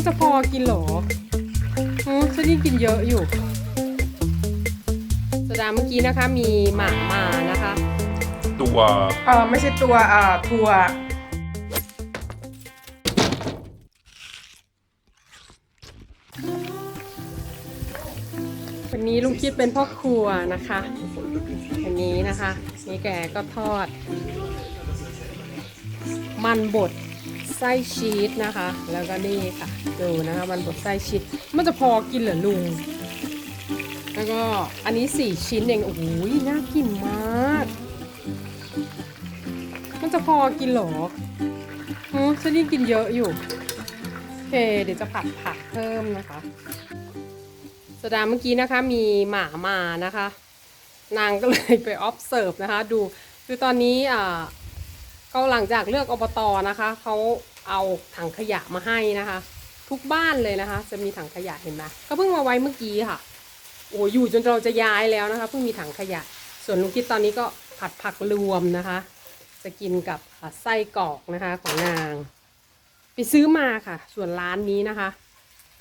มันจะพอกินเหรออืมฉันยิ่งกินเยอะอยู่สดาเมื่อกี้นะคะมีหมากมานะคะ ตัวเออไม่ใช่ตัวเอ่อทัววันนี้ลุงคิดเป็นพ่อครัวนะคะอันนี้นะคะ นี่แกก็ทอด มันบด ไส้ชีสนะคะ แล้วก็นี่ค่ะดูนะคะมันบดไส้ชีสมันจะพอกินเหรอลุง แล้วก็อันนี้สี่ชิ้นเองโอ้โหน่ากินมาก มันจะพอกินหรออืมฉันยิ่กินเยอะอยู่โอเคเดี๋ยวจะผัดผักเพิ่มนะคะสดาเมื่อกี้นะคะมีหมามานะคะ นางก็เลยไป observe นะคะ ดูคือตอนนี้อ่า ก็หลังจากเลือกอบตนะคะเขาเอาถังขยะมาให้นะคะ ทุกบ้านเลยนะคะ จะมีถังขยะเห็นไหมก็เพิ่งมาไว้เมื่อกี้ค่ะ โอ้อยู่จนเราจะย้ายแล้วนะคะเพิ่งมีถังขยะ ส่วนลุงคิดตอนนี้ก็ผัดผักรวมนะคะ จะกินกับไส้กรอกนะคะของนาง ไปซื้อมาค่ะ ส่วนร้านนี้นะคะ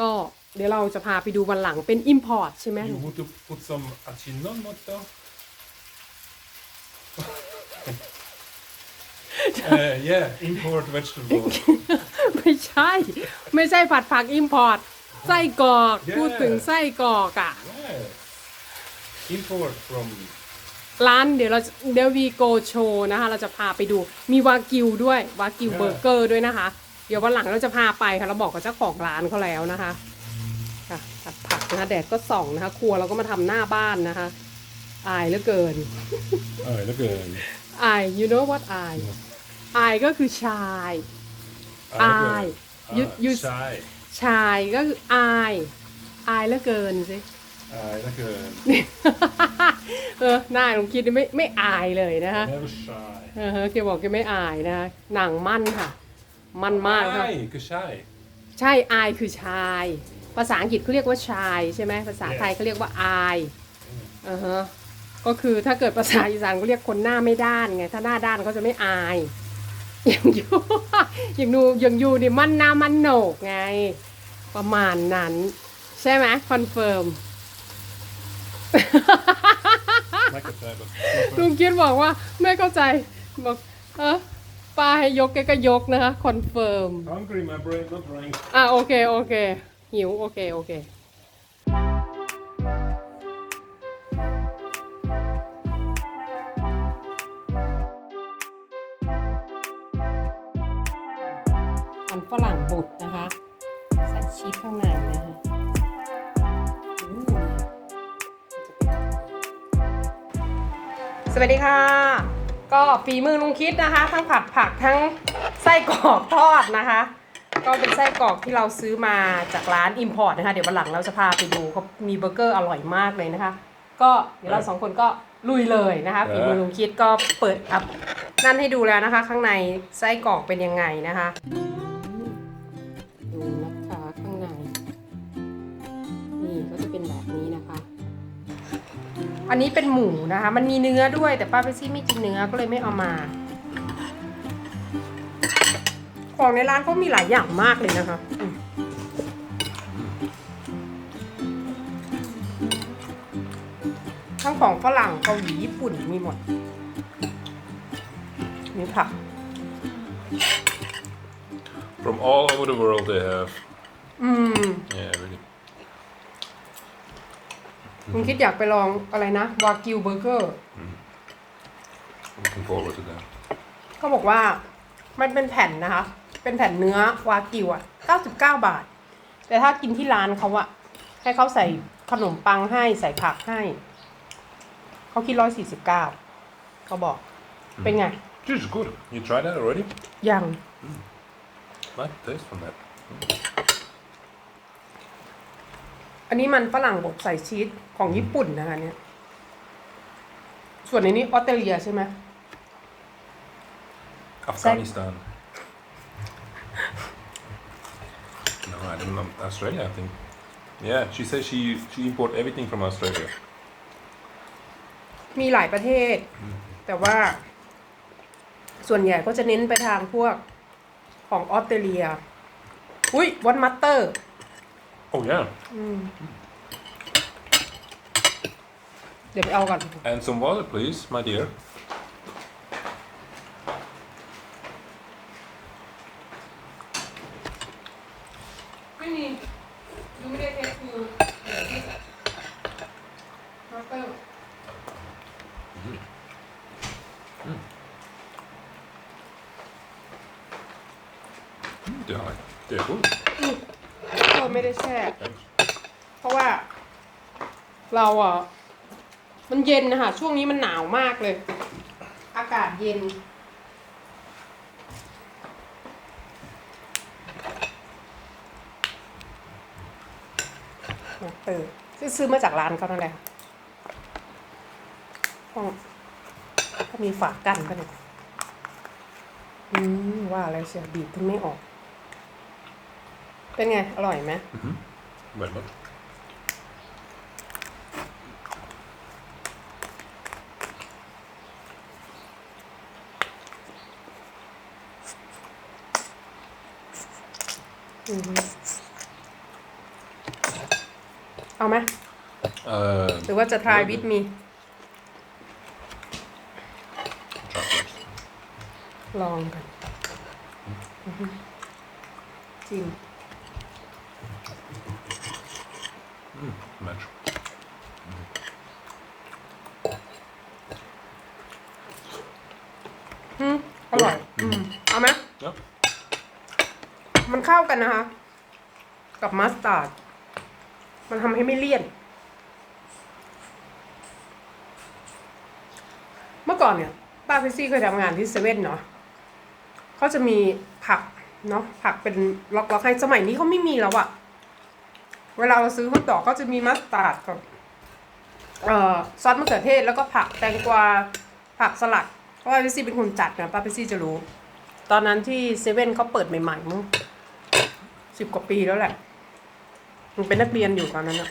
ก็เดี๋ยวเราจะพาไปดูวันหลังเป็น import ใช่ไหม you want to put some achinomoto uh, yeah import vegetables ไม่ใช่ ไม่ใช่ผัดผัก import ไส้กรอก Yeah พูดถึงไส้กรอกอะ yeah import from ร้านเดี๋ยวเราเดี๋ยววีโกโชว์นะคะ เราจะพาไปดูมีวากิวด้วยวากิว Yeah เบอร์เกอร์ด้วยนะคะ เดี๋ยววันหลังเราจะพาไปค่ะเราบอกกับเจ้าของร้านเขาแล้วนะคะค่ะผัดผักนะคะแดดก็ส่องนะคะ ครัวเราก็มาทำหน้าบ้านนะคะ อายเหลือเกิน เออแล้วเกิน อาย you know what อาย อายก็คือชาย อาย You- you- ใช่ชายก็คืออาย อายเหลือเกินสิ อายแล้วเกิน เออหน้าลุงคิดนี่ไม่ไม่อายเลยนะคะ never shy เออฮะแกบอกแกไม่อายนะคะหนังมั่นค่ะ มั่นมากค่ะ ใช่คือใช่ ใช่อายคือชาย ภาษาอังกฤษเขาเรียกว่าชายใช่ไหมภาษาไทยเขาเรียกว่าอายอ่าฮะก็คือถ้าเกิดภาษาอีสานเขาเรียกคนหน้าไม่ด้านไงถ้าหน้าด้านเขาจะไม่อายอ ย่างยูอย่างนูอย่างยูนี่มันหน้ามันโหนกไง ประมาณนั้น ใช่ไหมคอนเฟิร์มไม่เข้าใจแบบลุงคิดบอกว่าไม่เข้าใจบอกเออป้าให้ยกแกก็ยกนะคะคอนเฟิร์ม hungry my brain not rank อะโอเค โอเค หิว โอเค โอเค รั่งบดนะคะ ใส่ชีสข้างในนะคะอู้สวัสดีค่ะ ก็ฝีมือลุงคิดนะคะ ทั้งผัดผักทั้งไส้กรอกทอดนะคะ ก็เป็นไส้กรอกที่เราซื้อมาจากร้าน Import นะคะ เดี๋ยววันหลังเราจะพาไปดูเขามีเบอร์เกอร์อร่อยมากเลยนะคะ ก็เดี๋ยวเราสองคนก็ลุยเลยนะคะฝีมือลุงคิดก็เปิดอัพนั่นให้ดูแล้วนะคะ ข้างในไส้กรอกเป็นยังไงนะคะ เป็นแบบนี้นะคะ อันนี้เป็นหมูนะคะ มันมีเนื้อด้วยแต่ป้าเปซี่ไม่กินเนื้อก็เลยไม่เอามา ของในร้านเขามีหลายอย่างมากเลยนะคะอืมทั้งของฝรั่งเกาหลีญี่ปุ่นมีหมด มีผัก from all over the world they have อืม yeah really คุณคิดอยากไปลองอะไรนะวากิวเบอร์เกอร์ looking forward to that เขาบอกว่ามันเป็นแผ่นนะคะ เป็นแผ่นเนื้อวากิวอะ 99 บาท แต่ถ้ากินที่ร้านเขาอะให้เขาใส่ขนมปังให้ใส่ผักให้ เขาคิด 149เขาบอก เป็นไง this is good you tried that already ยัง like taste from that อันนี้มันฝรั่งบดใส่ชีสของญี่ปุ่นนะคะเนี่ย ส่วนในนี้ออสเตรเลียใช่ไหม Afghanistan no I don't know Australia I think yeah she says she she import everything from Australia มีหลายประเทศ แต่ว่า ส่วนใหญ่ก็จะเน้นไปทางพวกของออสเตรเลียพอุ้ยวันมัตเตอร์ Oh yeah. เดี๋ยวไปเอาก่อน And some water, please, my dear. อะ มันเย็นนะคะช่วงนี้มันหนาวมากเลย อากาศเย็น เออซื้อซื้อมาจากร้านเขานั่นแหละห้องก็มีฝากันก็เนี่ยอืมว่าอะไรเสียบีบถึงไม่ออก เป็นไง อร่อยไหม Väldigt gott. อือฮึ เอาไหม Uh, หรือว่าจะ try with me try first. ลองกันอือฮึจิ้ม Match. อืมอร่อยอื มันเข้ากันนะคะ กับมัสตาร์ด มันทำให้ไม่เลี่ยน เมื่อก่อนเนี่ยป้าพิซซี่เคยทำงานที่เซเว่นเนาะเขาจะมีผักเนาะผักเป็นล็อกๆให้สมัยนี้เขาไม่มีแล้วอะเวลาเราซื้อฮอทดอกก็จะมีมัสตาร์ดกับเอ่อซอสมะเขือเทศแล้วก็ผักแตงกวาผักสลัด เพราะว่าพิซซี่เป็นคนจัดนะป้าพิซซี่จะรู้ ตอนนั้นที่เซเว่นเขาเปิดใหม่ๆมั้ง สิบกว่าปีแล้วแหละมันเป็นนักเรียนอยู่ตอนนั้นอะ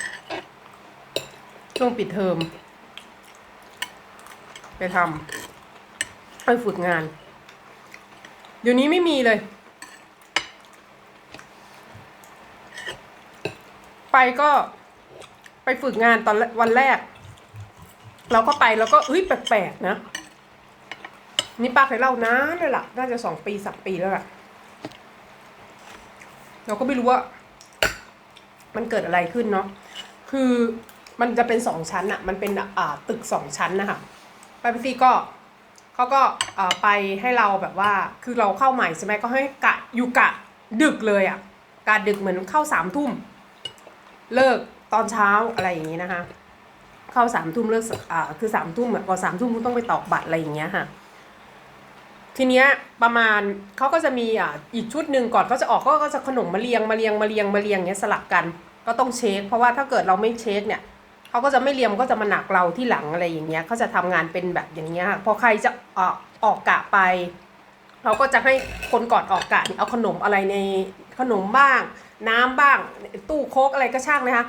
ช่วงปิดเทอม ไปทำไปฝึกงาน เดี๋ยวนี้ไม่มีเลย ไปก็ไปฝึกงานตอนวันแรก เราก็ไปแล้วก็เอ้ยแปลกๆนะ นี่ป้าเคยเล่านานเลยล่ะ น่าจะสองปีสามปีแล้วล่ะ เราก็ไม่รู้ว่า มันเกิดอะไรขึ้นเนาะคือมันจะเป็นสองชั้นอะมันเป็นอ่าตึกสองชั้นนะคะไปพี่ซี่ก็เขาก็อ่าไปให้เราแบบว่า คือเราเข้าใหม่ใช่ไหมก็ให้กะอยู่กะดึกเลยอะกะดึกเหมือนเข้าสามทุ่ม เลิกตอนเช้าอะไรอย่างนี้นะคะ เข้าสามทุ่มเลิกอ่าคือสามทุ่มอะพอสามทุ่มต้องไปตอกบัตรอะไรอย่างเงี้ยค่ะ ทีเนี้ยประมาณเขาก็จะมีอ่าอีกชุดหนึ่งก่อนเขาจะออกก็ก็จะขนมมาเรียงมาเรียงมาเรียงมาเรียงเงี้ยสลับกัน ก็ต้องเช็ค เพราะว่าถ้าเกิดเราไม่เช็คเนี่ยเขาก็จะไม่เรียงก็จะมาหนักเราที่หลังอะไรอย่างเงี้ยเขาจะทำงานเป็นแบบอย่างเงี้ยพอใครจะออกออกกะไป เราก็จะให้คนก่อนออกกะเอาขนมอะไรในขนมบ้าง น้ำบ้างตู้โค้กอะไรก็ช่างนะคะ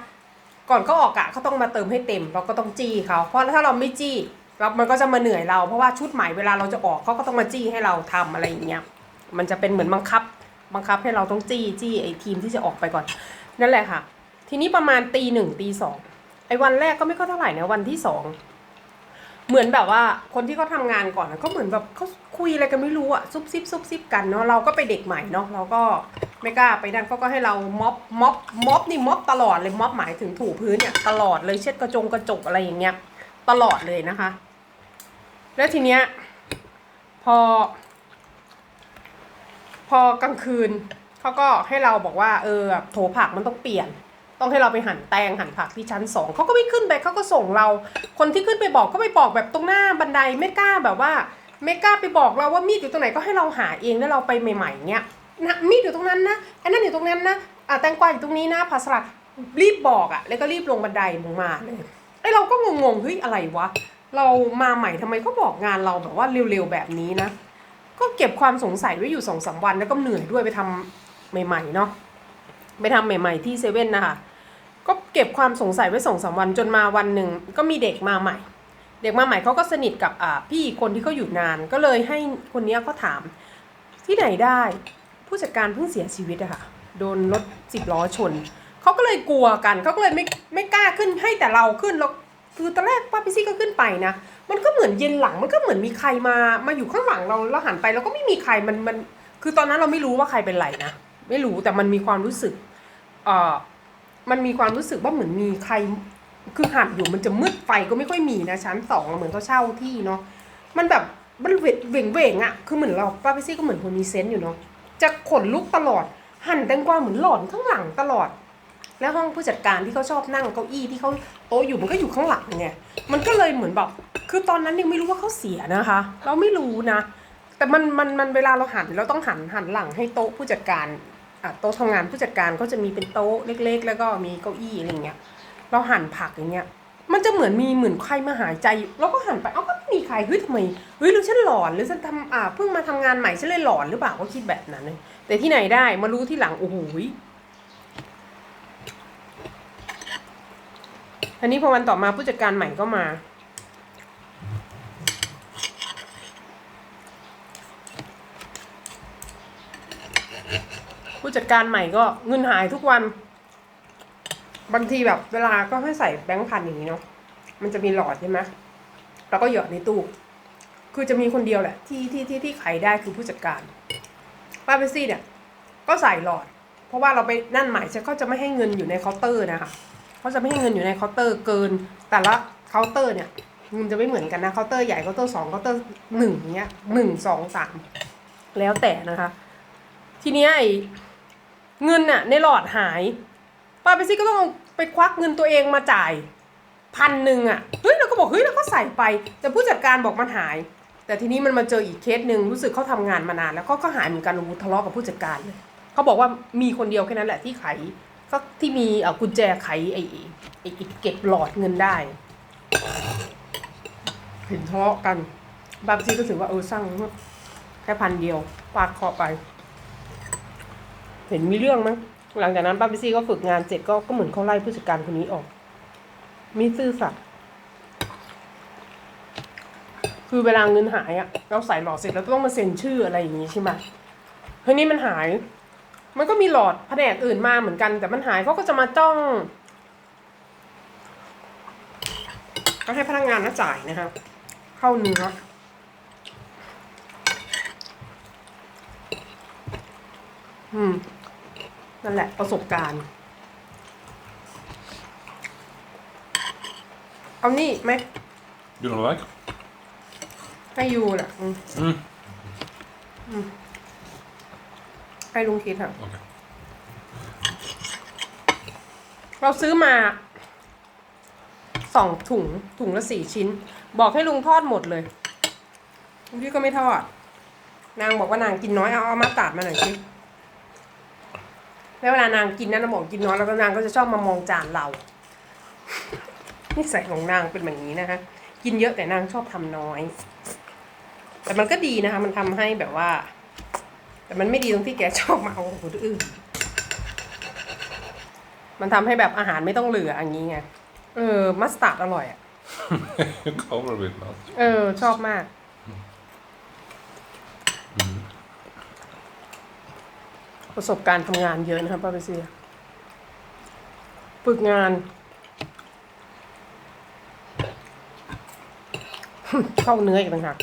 ก่อนเขาออกกะเขาต้องมาเติมให้เต็ม เราก็ต้องจี้เขาเพราะถ้าเราไม่จี้ เรามันก็จะมาเหนื่อยเรา เพราะว่าชุดใหม่เวลาเราจะออกเขาก็ต้องมาจี้ให้เราทำอะไรอย่างเงี้ย มันจะเป็นเหมือนบังคับ บังคับให้เราต้องจี้จี้ไอ้ทีมที่จะออกไปก่อน นั่นแหละค่ะ ทีนี้ประมาณตีหนึ่งตีสองไอ้วันแรกก็ไม่ค่อยเท่าไหร่นะวันที่สองเหมือนแบบว่าคนที่เขาทำงานก่อนนะก็เหมือนแบบเขาคุยอะไรกันไม่รู้อะซุบซิบซุบซิบกันเนาะเราก็ไปเด็กใหม่เนาะเราก็ไม่กล้าไปนั่นเขาก็ให้เราม็อบม็อบม็อบนี่ม็อบตลอดเลยม็อบหมายถึงถูพื้นเนี่ยตลอดเลยเช็ดกระจงกระจกอะไรอย่างเงี้ย ตลอดเลยนะคะ แล้วทีเนี้ยพอ พอกลางคืนเขาก็ให้เราบอกว่า เออโถผักมันต้องเปลี่ยน ต้องให้เราไปหั่นแตงหั่นผักที่ชั้นสองเขาก็ไม่ขึ้นไปเขาก็ส่งเรา คนที่ขึ้นไปบอกก็ไปบอกแบบตรงหน้าบันไดไม่กล้าแบบว่า ไม่กล้าไปบอกเราว่ามีดอยู่ตรงไหนก็ให้เราหาเองแล้วเราไปใหม่ๆเนี้ยนะมีดอยู่ตรงนั้นนะไอ้นั่นอยู่ตรงนั้นนะอะแตงกวาอยู่ตรงนี้นะผักสลัดรีบบอกอะ แล้วก็รีบลงบันไดลงมาเลย ไอ้เราก็งงๆเฮ้ยอะไรวะ เรามาใหม่ทำไมก็บอกงานเราแบบว่าเร็วๆแบบนี้นะ ก็เก็บความสงสัยไว้อยู่สองสามวันแล้วก็เหนื่อยด้วยไปทำใหม่ๆเนาะไปทำใหม่ ๆ ที่เซเว่นนะคะก็เก็บความสงสัยไว้สองสามวันจนมาวันหนึ่งก็มีเด็กมาใหม่ เด็กมาใหม่เขาก็สนิทกับพี่คนที่เขาอยู่นาน ก็เลยให้คนนี้ยเขาถาม ที่ไหนได้ ผู้จัดการเพิ่งเสียชีวิตอะค่ะโดนรถสิบล้อชน เขาก็เลยกลัวกันเขาก็เลยไม่ไม่กล้าขึ้นให้แต่เราขึ้นแล้วคือตอนแรกป้าพิซี่ก็ขึ้นไปนะมันก็เหมือนเย็นหลังมันก็เหมือนมีใครมามาอยู่ข้างหลังเราแล้วหันไปเราก็ไม่มีใครมันมัน คือตอนนั้นเราไม่รู้ว่าใครเป็นไรนะไม่รู้แต่มันมีความรู้สึกเอ่อมันมีความรู้สึกว่าเหมือนมีใครคือหันอยู่มันจะมืดไฟก็ไม่ค่อยมีนะชั้นสองเหมือนเขาเช่าที่เนาะมันแบบมันเวงเวงเวงอะคือเหมือนเราป้าพิซี่ก็เหมือนคนมีเซนส์อยู่เนาะจะขนลุกตลอด หันแตงกวาเหมือนหลอนข้างหลังตลอด แล้วห้องผู้จัดการที่เขาชอบนั่งเก้าอี้ที่เขาโต๊ะอยู่มันก็อยู่ข้างหลังไงมันก็เลยเหมือนแบบคือตอนนั้นยังไม่รู้ว่าเขาเสียนะคะ เราไม่รู้นะ แต่มันมันมันเวลาเราหันเราต้องหันหันหลังให้โต๊ะผู้จัดการอะโต๊ะทำงานผู้จัดการก็จะมีเป็นโต๊ะเล็ก ๆ แล้วก็มีเก้าอี้อะไรเงี้ยเราหันผักอย่างเงี้ยมันจะเหมือนมีเหมือนใครมาหายใจเราก็หันไปเอ้าก็ไม่มีใครเฮ้ยทำไมเฮ้ยหรือฉันหลอนหรือฉันทำอ่าเพิ่งมาทำงานใหม่ฉันเลยหลอนหรือเปล่าก็คิดแบบนั้นเลยแต่ที่ไหนได้มารู้ที่หลังโอ้โห อันนี้พอวันต่อมาผู้จัดการใหม่ก็มา ผู้จัดการใหม่ก็เงินหายทุกวัน บางทีแบบเวลาก็ให้ใส่แบงค์พันอย่างนี้เนาะมันจะมีหลอดใช่ไหมแล้วก็หยอดในตู้ คือจะมีคนเดียวแหละ ที่ที่ที่ที่ขายได้คือผู้จัดการป้าเบซี่เนี่ย ก็ใส่หลอด เพราะว่าเราไปนั่นหมายจะเขาจะไม่ให้เงินอยู่ในเคาน์เตอร์นะคะ เขาจะไม่ให้เงินอยู่ในเคาน์เตอร์เกิน แต่ละเคาน์เตอร์เนี่ยมันจะไม่เหมือนกันนะเคาน์เตอร์ใหญ่เคาน์เตอร์สองเคาน์เตอร์หนึ่งเนี้ยหนึ่งสองสามแล้วแต่นะคะ ทีเนี้ยไอ้เงินน่ะในหลอดหายป้าเบสซี่ก็ต้องไปควักเงินตัวเองมาจ่ายพันหนึ่งอะเฮ้ยเราก็บอกเฮ้ยเราก็ใส่ไป แต่ผู้จัดการบอกมันหาย แต่ทีนี้มันมาเจออีกเคสหนึ่งรู้สึกเขาทำงานมานาน แล้วก็ก็หายเหมือนกันโอ้ทะเลาะกับผู้จัดการเลยเขาบอกว่ามีคนเดียวแค่นั้นแหละที่ไข ก็ที่มีเอกุญแจไขไอ้ไอ้เก็บหลอดเงินได้เห็นทะเลาะกัน บางทีก็ถือว่าเออสร้างแค่พันเดียวปาดเคอไป เห็นมีเรื่องมั้งหลังจากนั้นป้าพิซี่ก็ฝึกงานเสร็จก็ก็เหมือนเขาไล่ผู้จัดการคนนี้ออก มีซื่อสัตย์คือเวลาเงินหายอะเราใส่หลอดเสร็จแล้วต้องมาเซ็นชื่ออะไรอย่างงี้ใช่ไหมทีนี้มันหาย มันก็มีหลอดแผนกอื่นมาเหมือนกัน แต่มันหายเขาก็จะมาจ้องก็ให้พนักงานน่าจ่ายนะครับเข้าเนื้ออืม นั่นแหละประสบการณ์ เอานี่ไหม You don't like? ให้ยูน่ะอืม Mm. ให้ลุงคิดค่ะ Okay. เราซื้อมาสองถุงถุงละสี่ชิ้น บอกให้ลุงทอดหมดเลยลุงพี่ก็ไม่ทอด นางบอกว่านางกินน้อยเอาเอามาตัดมาหน่อยสิแล้วเวลานางกินนะนางบอกกินน้อยแล้วก็นางก็จะชอบมามองจานเรา นิสัยของนางเป็นแบบนี้นะคะกินเยอะแต่นางชอบทำน้อย แต่มันก็ดีนะคะ มันทำให้แบบว่า แต่มันไม่ดีตรงที่แกชอบมาเอาของคนอื่นมันทำให้แบบอาหารไม่ต้องเหลืออย่างนี้ไง เออ มัสตาร์ดอร่อยอะ Cover with mouth. เออ ชอบมาก ประสบการณ์ทำงานเยอะนะครับป้าเปเซียฝึกงาน เข้าเนื้ออีกต่างหาก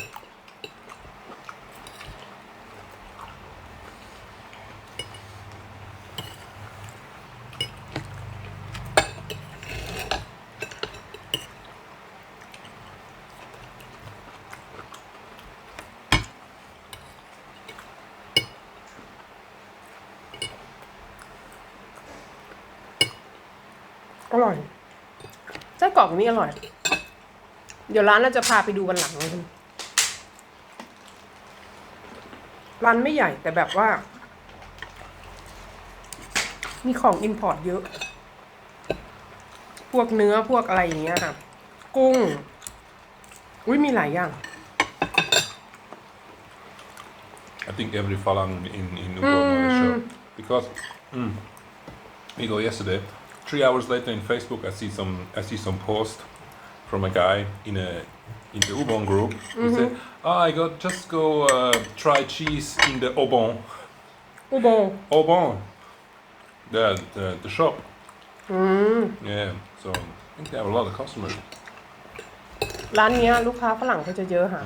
อร่อยไส้กรอกอันนี้อร่อย เดี๋ยวร้านเราจะพาไปดูวันหลังเลยคุณร้านไม่ใหญ่แต่แบบว่า มีของอินพอร์ตเยอะ พวกเนื้อพวกอะไรอย่างเงี้ยค่ะกุ้ง อุ้ยมีหลายอย่าง I think every Falang in in Newport mm. the show because mm, we go yesterday. Three hours later in Facebook, I see some I see some post from a guy in a in the Ubon group. He said, "Oh, I got just go uh, try cheese in the Obon." อุโบง Obon. the, the the shop. อืม Yeah, so I think they have a lot of customers. ร้านเนี้ยลูกค้าฝรั่งเขาจะเยอะค่ะ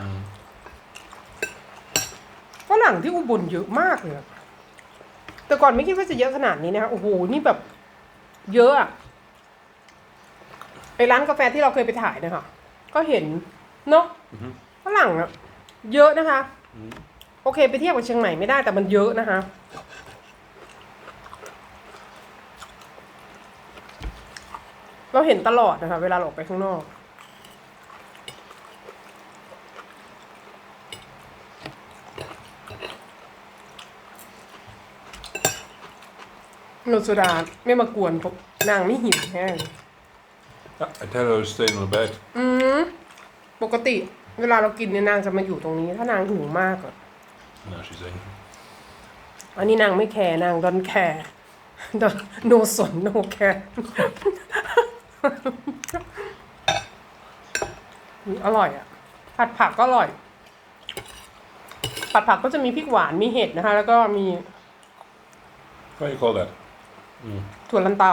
ฝรั่งที่อุบลเยอะมากเลยอะแต่ก่อนไม่คิดว่าจะเยอะขนาดนี้นะคะโอ้โหนี่แบบ เยอะอะไอร้านกาแฟที่เราเคยไปถ่ายนะคะก็เห็นเนาะฝรั่งอะเยอะนะคะโอเค ไปเทียบกับเชียงใหม่ไม่ได้แต่มันเยอะนะคะ เราเห็นตลอดนะคะ เวลาเราออกไปข้างนอก โนโซดาไม่มากวนผมนางไม่หิวแห้ง Yeah, I tell her to stay in the bed. อืมปกติ เวลาเรากินเนี่ยนางจะมาอยู่ตรงนี้ ถ้านางหิวมากอะ Now she's angry. อันนี้นางไม่แคร์นางดอนแคร์ดอนโนสนโนแคร์อร่อยอะ ผัดผักก็อร่อย ผัดผักก็จะมีพริกหวานมีเห็ดนะคะ แล้วก็มี What do you call that? ถั่วลันเตา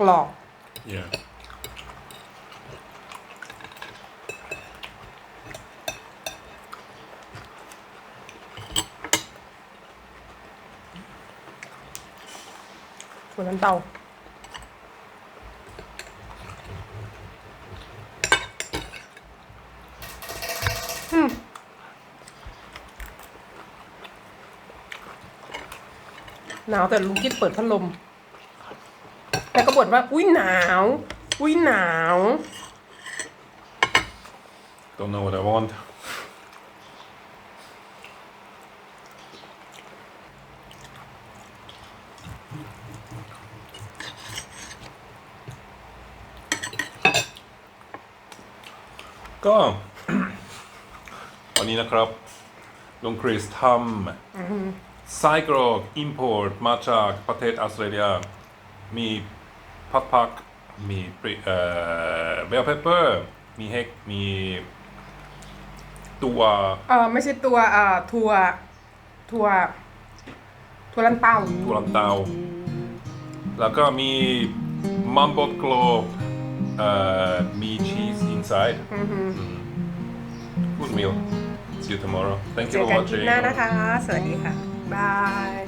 กรอบ Yeah. ถั่วลันเตา อืม หนาวแต่ลุงคิดเปิดพัดลม แต่ก็บ่นว่า อุ้ยหนาว อุ้ยหนาว Don't know what I want. ก็ วันนี้นะครับลุงคริสทำ ไส้กรอกอิมพอร์ตมาจากประเทศออสเตรเลีย มีผัดผัก มีปริเอ่อเบลเพปเปอร์ มีเฮกมีตัวเออไม่ใช่ตัวเอ่อถั่วถั่วถั่วลันเตาตัวลันเตา แล้วก็มีมัมบดกลบเอ่อมีชีส inside good meal see you tomorrow thank เจ you อ for กันคลิป watching หน้านะคะ สวัสดีค่ะ บาย